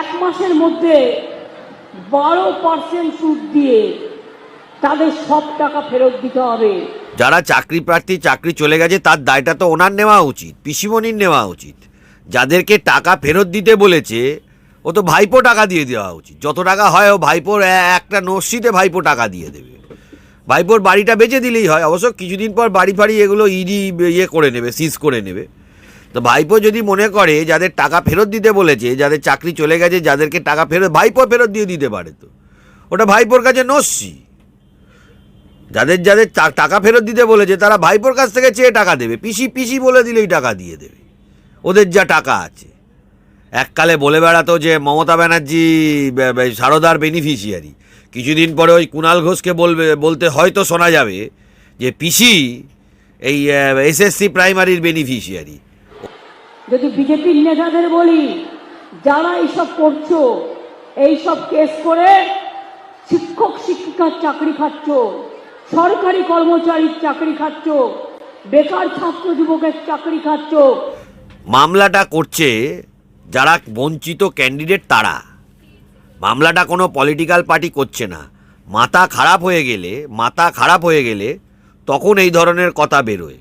এক মাসের মধ্যে বারো পার্সেন্ট সুদ দিয়ে তাদের সব টাকা ফেরত দিতে হবে। যারা চাকরি প্রার্থী, চাকরি চলে গেছে, তার দায়টা তো ওনার নেওয়া উচিত, পিসিমণির নেওয়া উচিত। যাদেরকে টাকা ফেরত দিতে বলেছে, ও তো ভাইপো টাকা দিয়ে দেওয়া উচিত। যত টাকা হয়, ও ভাইপোর একটা নস্যিতে ভাইপো টাকা দিয়ে দেবে। ভাইপোর বাড়িটা বেচে দিলেই হয়, অবশ্য কিছুদিন পর বাড়ি ফাড়ি এগুলো ইডি ইয়ে করে নেবে, সিজ করে নেবে। তো ভাইপো যদি মনে করে যাদের টাকা ফেরত দিতে বলেছে, যাদের চাকরি চলে গেছে, যাদেরকে টাকা ফেরত ভাইপো ফেরত দিয়ে দিতে পারে তো। ওটা ভাইপোর কাছে নস্যি। যাদের যাদের টাকা ফেরত দিতে বলেছে, তারা ভাইপোর কাছ থেকে চেয়ে টাকা দেবে। পিসি পিসি বলে দিলেই টাকা দিয়ে দেবে। ওদের যা টাকা আছে। এককালে বলে বেড়াতো যে মমতা ব্যানার্জি সারদার বেনিফিশিয়ারি কিছুদিন পরে ওই কুণাল ঘোষকে বলবে, বলতে হয়তো শোনা যাবে যে পিসি এই এসএসসি প্রাইমারির বেনিফিশিয়ারি যদি বিজেপির নেতাদের বলি, যারা এইসব করছ, এইসব কেস করে শিক্ষক, শিক্ষিকার চাকরি খাচ্ছ, সরকারি কর্মচারীর চাকরি খাচ্ছ, বেকার ছাত্র যুবকের চাকরি খাচ্ছ। মামলাটা করছে যারা বঞ্চিত ক্যান্ডিডেট তারা। মামলাটা কোনো পলিটিক্যাল পার্টি করছে না। মাথা খারাপ হয়ে গেলে, মাথা খারাপ হয়ে গেলে তখন এই ধরনের কথা বেরোয়।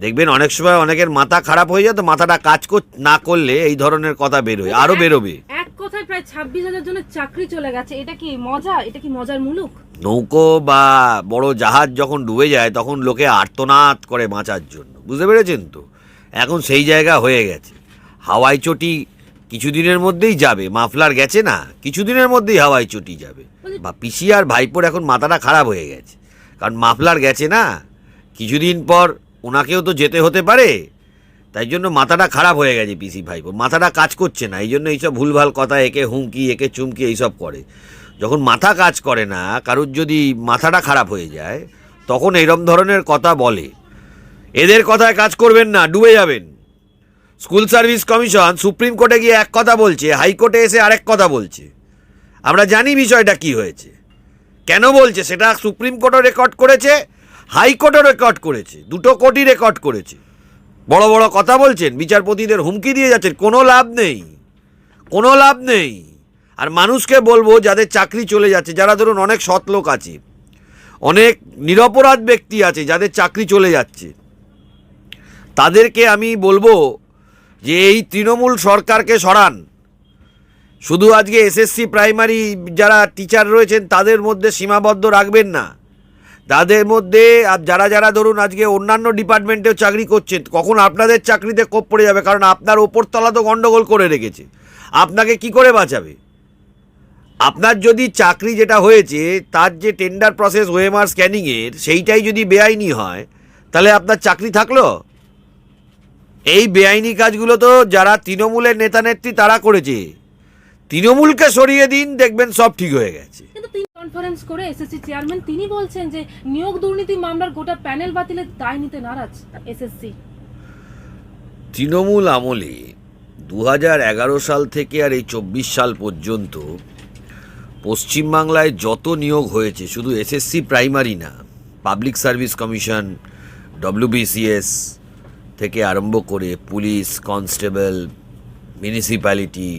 দেখবেন অনেক সময় অনেকের মাথা খারাপ হয়ে যায় তো মাথাটা কাজ না করলে এই ধরনের কথা বেরোয় আরও বেরোবে। এক কথায় প্রায় ছাব্বিশ হাজার জনের চাকরি চলে গেছে। এটা কি মজা? এটা কি মজার মুলুক? নৌকো বা বড় জাহাজ যখন ডুবে যায় তখন লোকে আর্তনাদ করে বাঁচার জন্য। বুঝতে পেরেছেন তো? এখন সেই জায়গা হয়ে গেছে। হাওয়াই চটি কিছুদিনের মধ্যেই যাবে। মাফলার গেছে না? কিছুদিনের মধ্যেই হাওয়াই চটি যাবে। বা পিসি আর ভাইপোর এখন মাথাটা খারাপ হয়ে গেছে। কারণ মাফলার গেছে না? কিছুদিন পর ওনাকেও তো যেতে হতে পারে। তাই জন্য মাথাটা খারাপ হয়ে গেছে পিসি ভাইপোর মাথাটা কাজ করছে না, এই জন্য এইসব ভুলভাল কথা, একে হুমকি, একে চুমকি এইসব করে। যখন মাথা কাজ করে না, কারুর যদি মাথাটা খারাপ হয়ে যায়, তখন এরম ধরনের কথা বলে। এদের কথায় কাজ করবেন না, ডুবে যাবেন। স্কুল সার্ভিস কমিশন সুপ্রিম কোর্টে গিয়ে এক কথা বলছে, হাইকোর্টে এসে আরেক কথা বলছে। আমরা জানি বিষয়টা কি হয়েছে। কেন বলছে? সেটা সুপ্রিম কোর্টও রেকর্ড করেছে হাইকোর্টও রেকর্ড করেছে, দুটো কোর্টই রেকর্ড করেছে। বড় বড় কথা বলছেন, বিচারপতিদের হুমকি দিয়ে যাচ্ছেন, কোনো লাভ নেই, কোনো লাভ নেই। আর মানুষকে বলব, যাদের চাকরি চলে যাচ্ছে, যারা ধরুন অনেক সৎ লোক আছে, অনেক নিরপরাধ ব্যক্তি আছে, যাদের চাকরি চলে যাচ্ছে, তাদেরকে আমি বলব যে এই তৃণমূল সরকারকে সরান। শুধু আজকে এসএসসি প্রাইমারি যারা টিচার রয়েছেন, তাদের মধ্যে সীমাবদ্ধ রাখবেন না। তাদের মধ্যে যারা যারা ধরুন আজকে অন্যান্য ডিপার্টমেন্টেও চাকরি করছেন, কখন আপনাদের চাকরিতে কোপ পড়ে যাবে, কারণ আপনার ওপরতলা তো গণ্ডগোল করে রেখেছে। আপনাকে কি করে বাঁচাবে? আপনার যদি চাকরি যেটা হয়েছে, তার যে টেন্ডার প্রসেস ওয়েমার স্ক্যানিংয়ের সেইটাই যদি বেআইনি হয়, তাহলে আপনার চাকরি থাকল? এই বেআইনি কাজগুলো তো যারা তৃণমূলের নেতা নেত্রী তারা করেছে। তৃণমূলকে সরিয়ে দিন দেখবেন সব ঠিক হয়ে গেছে। কিন্তু তিনি কনফারেন্স করে এসএসসি চেয়ারম্যান তিনি বলছেন যে নিয়োগ দুর্নীতি মামলার গোটা প্যানেল বাতিলের দায় নিতে নারাজ এসএসসি তৃণমূল আমলে দু সাল থেকে আর এই চব্বিশ সাল পর্যন্ত পশ্চিমবাংলায় যত নিয়োগ হয়েছে শুধু এসএসসি প্রাইমারি না পাবলিক সার্ভিস কমিশন ডব্লিউবিসিএস থেকে আরম্ভ করে পুলিশ কনস্টেবল মিউনিসিপ্যালিটি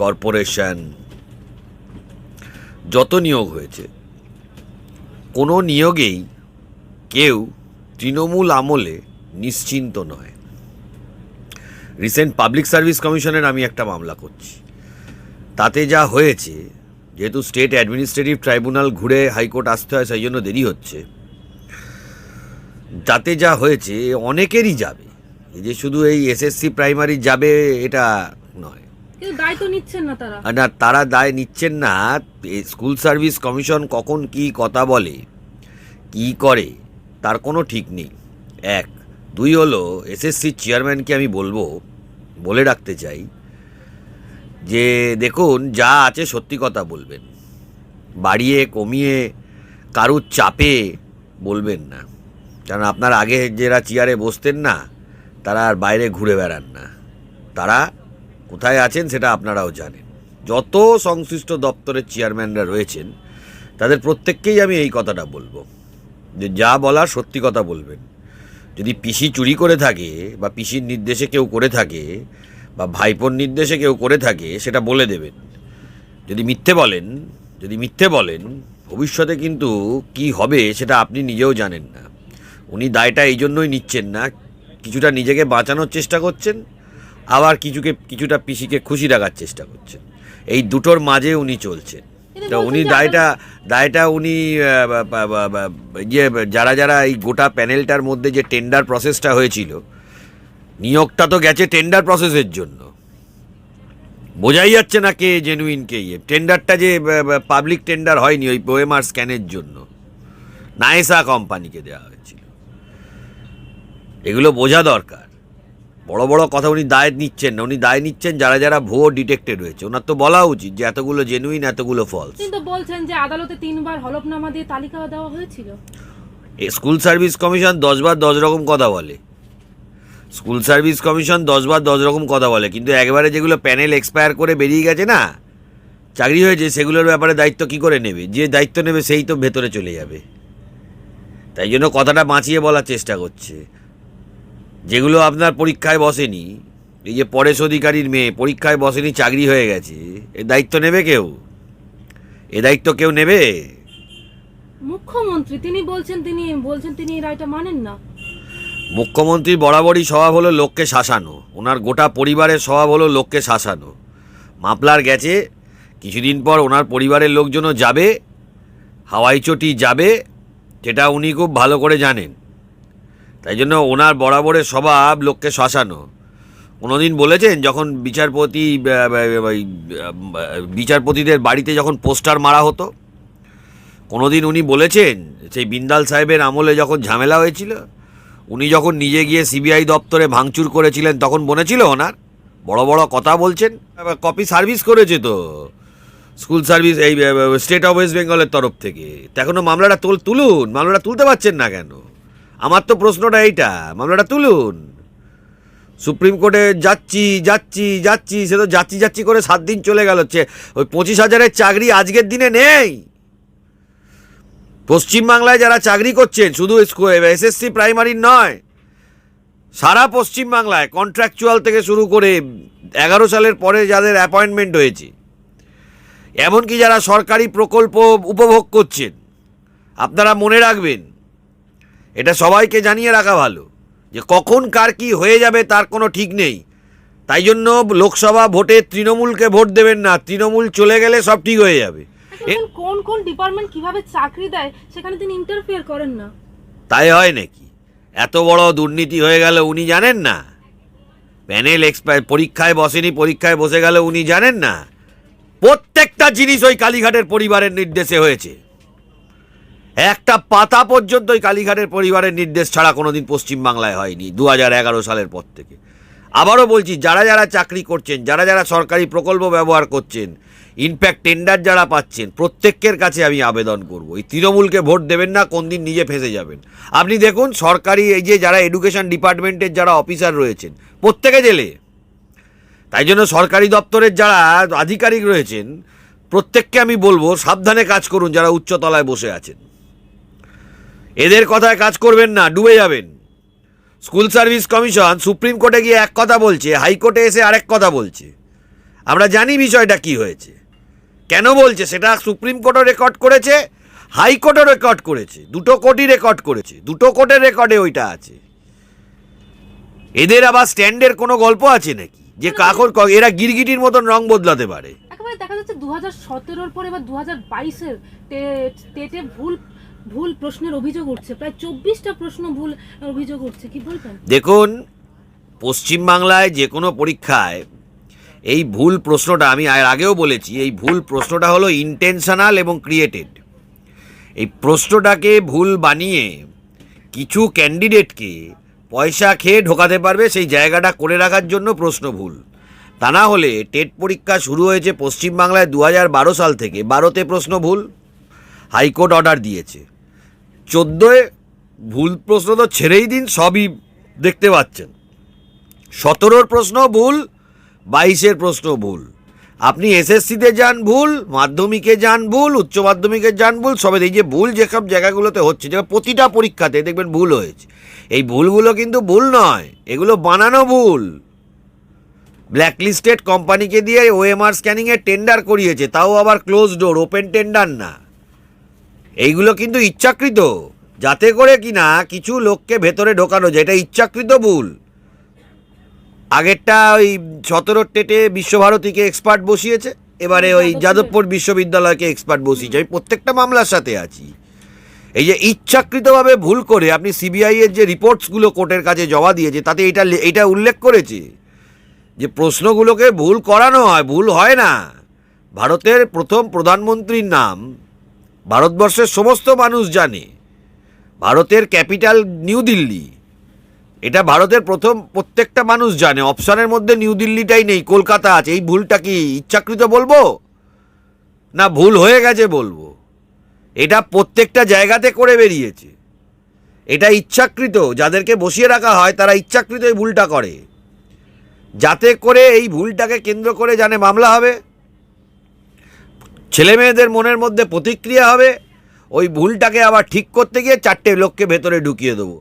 কর্পোরেশন। যত নিয়োগ হয়েছে, কোনো নিয়োগেই কেউ তৃণমূল আমলে নিশ্চিন্ত নয়। রিসেন্ট পাবলিক সার্ভিস কমিশনের আমি একটা মামলা করছি। তাতে যা হয়েছে, যেহেতু স্টেট অ্যাডমিনিস্ট্রেটিভ ট্রাইব্যুনাল ঘুরে হাইকোর্ট আসতে হয়, সেই জন্য দেরি হচ্ছে। তাতে যা হয়েছে অনেকেরই যাবে। এই যে শুধু এই এসএসসি প্রাইমারি যাবে, এটা নয়। না তারা। দায় নিচ্ছেন না। স্কুল সার্ভিস কমিশন কখন কি কথা বলে, কি করে, তার কোনো ঠিক নেই। এক, দুই হলো, এসএসসি চেয়ারম্যানকে আমি বলব, বলে রাখতে চাই যে, দেখুন, যা আছে সত্যি কথা বলবেন। বাড়িয়ে, কমিয়ে, কারুর চাপে বলবেন না। কারণ আপনার আগে যারা চেয়ারে বসতেন না, তারা আর বাইরে ঘুরে বেড়ান না। তারা কোথায় আছেন সেটা আপনারাও জানেন। যত সংশ্লিষ্ট দপ্তরের চেয়ারম্যানরা রয়েছেন, তাদের প্রত্যেককেই আমি এই কথাটা বলব। যে যা বলা সত্যি কথা বলবেন। যদি পিসি চুরি করে থাকে বা পিসির নির্দেশে কেউ করে থাকে বা ভাইপোর নির্দেশে কেউ করে থাকে, সেটা বলে দেবেন। যদি মিথ্যে বলেন, যদি মিথ্যে বলেন, ভবিষ্যতে কিন্তু কি হবে সেটা আপনি নিজেও জানেন না। উনি দায়টা এই জন্যই নিচ্ছেন না, কিছুটা নিজেকে বাঁচানোর চেষ্টা করছেন আবার কিছুকে কিছুটা পিসিকে খুশি রাখার চেষ্টা করছেন এই দুটোর মাঝে উনি চলছেন। তো উনি দায়টা দায়টা উনি বা- ইয়ে যারা যারা এই গোটা প্যানেলটার মধ্যে যে টেন্ডার প্রসেসটা হয়েছিল নিয়োগটা তো গেছে টেন্ডার প্রসেসের জন্য। বোঝাই যাচ্ছে না কে জেনুইন কে ইয়ে। টেন্ডারটা যে পাবলিক টেন্ডার হয়নি ওই পোয়েমার স্ক্যানের জন্য। নাইসা কোম্পানিকে দেওয়া হয়েছিল। এগুলো বোঝা দরকার। বড় বড় কথা উনি দায় নিচ্ছেন না। উনি দায় নিচ্ছেন যারা যারা ভুয়ো ডিটেক্টেড হয়েছে ওনার তো বলা উচিত যে এতগুলো জেনুইন এতগুলো ফলস কিন্তু বলছেন যে আদালতে তিনবার হলফনামা দিয়ে তালিকা দেওয়া হয়েছিল। স্কুল সার্ভিস কমিশন দশবার দশ রকম কথা বলে। স্কুল সার্ভিস কমিশন দশবার দশ রকম কথা বলে। কিন্তু একবারে যেগুলো প্যানেল এক্সপায়ার করে বেরিয়ে গেছে না চাকরি হয়েছে সেগুলোর ব্যাপারে দায়িত্ব কি করে নেবে? যে দায়িত্ব নেবে সেই তো ভেতরে চলে যাবে। তাই জন্য কথাটা বাঁচিয়ে বলার চেষ্টা করছে। যেগুলো আপনার পরীক্ষায় বসেনি এই যে পরেশ অধিকারীর মেয়ে পরীক্ষায় বসেনি চাকরি হয়ে গেছে এ দায়িত্ব নেবে কেউ? এ দায়িত্ব কেউ নেবে? মুখ্যমন্ত্রী তিনি বলছেন তিনি বলছেন তিনি এই রায়টা মানেন না। মুখ্যমন্ত্রীর বরাবরই স্বভাব হলো লোককে শাসানো ওনার গোটা পরিবারের স্বভাব হলো লোককে শাসানো। মাপলার গেছে কিছুদিন পর ওনার পরিবারের লোকজনও যাবে হাওয়াই চটি যাবে সেটা উনি খুব ভালো করে জানেন। তাই জন্য ওনার বরাবরের স্বভাব লোককে শাসানো। কোনোদিন বলেছেন যখন বিচারপতি বিচারপতিদের বাড়িতে যখন পোস্টার মারা হতো, কোনোদিন উনি বলেছেন সেই বিন্দাল সাহেবের আমলে যখন ঝামেলা হয়েছিল, উনি যখন নিজে গিয়ে সিবিআই দপ্তরে ভাঙচুর করেছিলেন তখন বলেছিল ওনার? বড় বড় কথা বলছেন। কপি সার্ভিস করেছে তো। স্কুল সার্ভিস এই স্টেট অফ ওয়েস্ট বেঙ্গলের তরফ থেকে। তা এখনও মামলাটা তুল, তুলুন, মামলাটা তুলতে পারছেন না কেন? আমার তো প্রশ্নটা এইটা, মামলাটা তুলুন। সুপ্রিম কোর্টে যাচ্ছি যাচ্ছি যাচ্ছি, সে তো যাচ্ছি যাচ্ছি করে সাত দিন চলে গেল, হচ্ছে ওই পঁচিশ হাজারের চাকরি আজকের দিনে নেই। পশ্চিমবাংলায় যারা চাকরি করছেন, শুধু এসএসসি প্রাইমারির নয়, সারা পশ্চিমবাংলায় কন্ট্রাকচুয়াল থেকে শুরু করে এগারো সালের পরে যাদের অ্যাপয়েন্টমেন্ট হয়েছে, এমনকি যারা সরকারি প্রকল্প উপভোগ করছেন, আপনারা মনে রাখবেন এটা সবাইকে জানিয়ে রাখা ভালো যে কখন কার কি হয়ে যাবে তার কোনো ঠিক নেই। তাই জন্য লোকসভা ভোটে তৃণমূলকে ভোট দেবেন না তৃণমূল চলে গেলে সব ঠিক হয়ে যাবে। কোন কোন ডিপার্টমেন্ট কীভাবে চাকরি দেয় সেখানে তিনি ইন্টারফেয়ার করেন না। তাই হয় নাকি? এত বড় দুর্নীতি হয়ে গেল উনি জানেন না? প্যানেল এক্সপায়ার পরীক্ষায় বসেনি পরীক্ষায় বসে গেল উনি জানেন না? প্রত্যেকটা জিনিস ওই কালীঘাটের পরিবারের নির্দেশে হয়েছে। একটা পাতা পর্যন্তই কালীঘাটের পরিবারের নির্দেশ ছাড়া কোনোদিন পশ্চিমবাংলায় হয়নি দু হাজার এগারো সালের পর থেকে। আবারও বলছি, যারা যারা চাকরি করছেন, যারা যারা সরকারি প্রকল্প ব্যবহার করছেন ইনফ্যাক্ট টেন্ডার যারা পাচ্ছেন, প্রত্যেকের কাছে আমি আবেদন করব। এই তৃণমূলকে ভোট দেবেন না কোন দিন নিজে ফেঁসে যাবেন। আপনি দেখুন, সরকারি এই যে যারা এডুকেশন ডিপার্টমেন্টের যারা অফিসার রয়েছেন, প্রত্যেকে জেলে। তাই জন্য সরকারি দপ্তরের যারা আধিকারিক রয়েছেন, প্রত্যেককে আমি বলব, সাবধানে কাজ করুন, যারা উচ্চতলায় বসে আছেন। এদের কথায় কাজ করবেন না ডুবে যাবেন। স্কুল সার্ভিস কমিশন সুপ্রিম কোর্টে গিয়ে এক কথা বলছে হাইকোর্টে এসে আরেক কথা বলছে। আমরা জানি বিষয়টা কি হয়েছে। কেন বলছে? সেটা সুপ্রিম কোর্টও রেকর্ড করেছে হাইকোর্টও রেকর্ড করেছে দুটো কোর্টই রেকর্ড করেছে দুটো কোর্টের রেকর্ডে ওইটা আছে। এদের আবার স্ট্যান্ডের কোনো গল্প আছে নাকি? যে কাকর ক- এরা গিরগিটির মতন রং বদলাতে পারে। একেবারে দেখা যাচ্ছে দু হাজার সতেরোর পরে বা দু হাজার বাইশের টেটে ভুল ভুল প্রশ্নের অভিযোগ উঠছে। প্রায় চব্বিশটা প্রশ্ন ভুল অভিযোগ উঠছে। কি বলবেন? দেখুন, পশ্চিমবাংলায় যে কোনো পরীক্ষায় এই ভুল প্রশ্নটা আমি আর আগেও বলেছি, এই ভুল প্রশ্নটা হলো ইন্টেনশনাল এবং ক্রিয়েটেড এই প্রশ্নটাকে ভুল বানিয়ে কিছু ক্যান্ডিডেটকে পয়সা খেয়ে ঢোকাতে পারবে সেই জায়গাটা করে রাখার জন্য প্রশ্ন ভুল। তা না হলে টেট পরীক্ষা শুরু হয়েছে পশ্চিমবাংলায় দু বারো সাল থেকে। বারোতে প্রশ্ন ভুল, হাইকোর্ট অর্ডার দিয়েছে। চোদ্দোয় ভুল প্রশ্ন তো ছেড়েই দিন, সবই দেখতে পাচ্ছেন। সতেরোর প্রশ্ন ভুল, বাইশের প্রশ্ন ভুল। আপনি এসএসসিতে যান ভুল, মাধ্যমিকে যান ভুল, উচ্চ মাধ্যমিকে যান ভুল সবে এই যে ভুল যেসব জায়গাগুলোতে হচ্ছে যে প্রতিটা পরীক্ষাতে দেখবেন ভুল হয়েছে। এই ভুলগুলো কিন্তু ভুল নয়, এগুলো বানানো ভুল। ব্ল্যাকলিস্টেড কোম্পানিকে দিয়ে ওএমআর স্ক্যানিংয়ের টেন্ডার করিয়েছে, তাও আবার ক্লোজ ডোর, ওপেন টেন্ডার না। এইগুলো কিন্তু ইচ্ছাকৃত। যাতে করে কিনা কিছু লোককে ভেতরে ঢোকানো যায়। এটা ইচ্ছাকৃত ভুল। আগেরটা ওই সতেরো টেটে বিশ্বভারতীকে এক্সপার্ট বসিয়েছে। এবারে ওই যাদবপুর বিশ্ববিদ্যালয়কে এক্সপার্ট বসিয়েছে। আমি প্রত্যেকটা মামলার সাথে আছি। এই যে ইচ্ছাকৃতভাবে ভুল করে আপনি সিবিআই এর যে রিপোর্টসগুলো কোর্টের কাছে জমা দিয়েছে তাতে এটা এটা উল্লেখ করেছে যে প্রশ্নগুলোকে ভুল করানো হয় ভুল হয় না। ভারতের প্রথম প্রধানমন্ত্রীর নাম ভারতবর্ষের সমস্ত মানুষ জানে, ভারতের ক্যাপিটাল নিউ দিল্লি। এটা ভারতের প্রথম প্রত্যেকটা মানুষ জানে, অপশানের মধ্যে নিউ দিল্লিটাই নেই, কলকাতা আছে, এই ভুলটা কি ইচ্ছাকৃত বলব? না ভুল হয়ে গেছে বলব। এটা প্রত্যেকটা জায়গাতে করে বেরিয়েছে। এটা ইচ্ছাকৃত, যাদেরকে বসিয়ে রাখা হয়, তারা ইচ্ছাকৃত এই ভুলটা করে। যাতে করে এই ভুলটাকে কেন্দ্র করে জানে মামলা হবে। ছেলে মেয়েদের মনের মধ্যে প্রতিক্রিয়া হবে, ওই ভুলটাকে আবার ঠিক করতে গিয়ে চারটে লোককে ভেতরে ঢুকিয়ে দেবো।